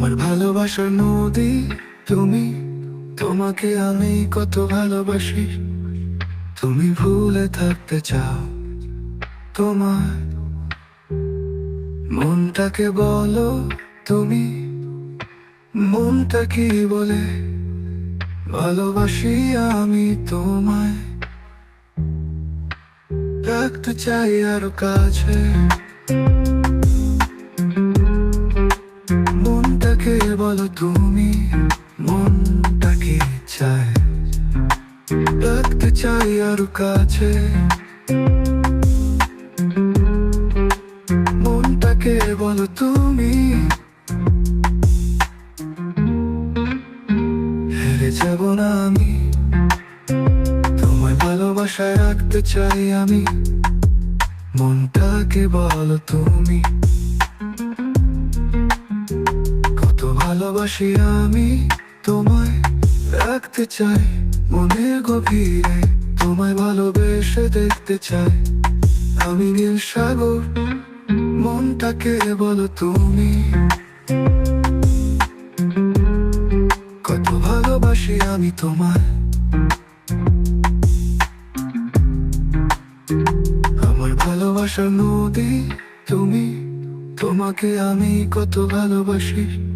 ভালোবাসার নদী, তুমি, তোমাকে আমি কত ভালোবাসি। তুমি ভুলে থাকতে চাও তোমার মনটাকে বলো তুমি, মনটা কি বলে? ভালোবাসি আমি তোমায়। রাখতে চাই আরও কাছে। বলো তুমি মনটা কি চায়। রাখতে চাই আর কাছে। মনটাকে বলো তুমি। হেরে যাব না আমি। তোমায় ভালোবাসায় রাখতে চাই আমি। মনটাকে বলো তুমি। ভালোবাসি আমি তোমায় রাখতে চাই মনের গভীরে তোমায় ভালোবেসে দেখতে চাই। আমি নীল সাগর, মনটাকে বলো তুমি। কত ভালোবাসি আমি তোমায়। আমার ভালোবাসার নদী, তুমি, তোমাকে আমি কত ভালোবাসি।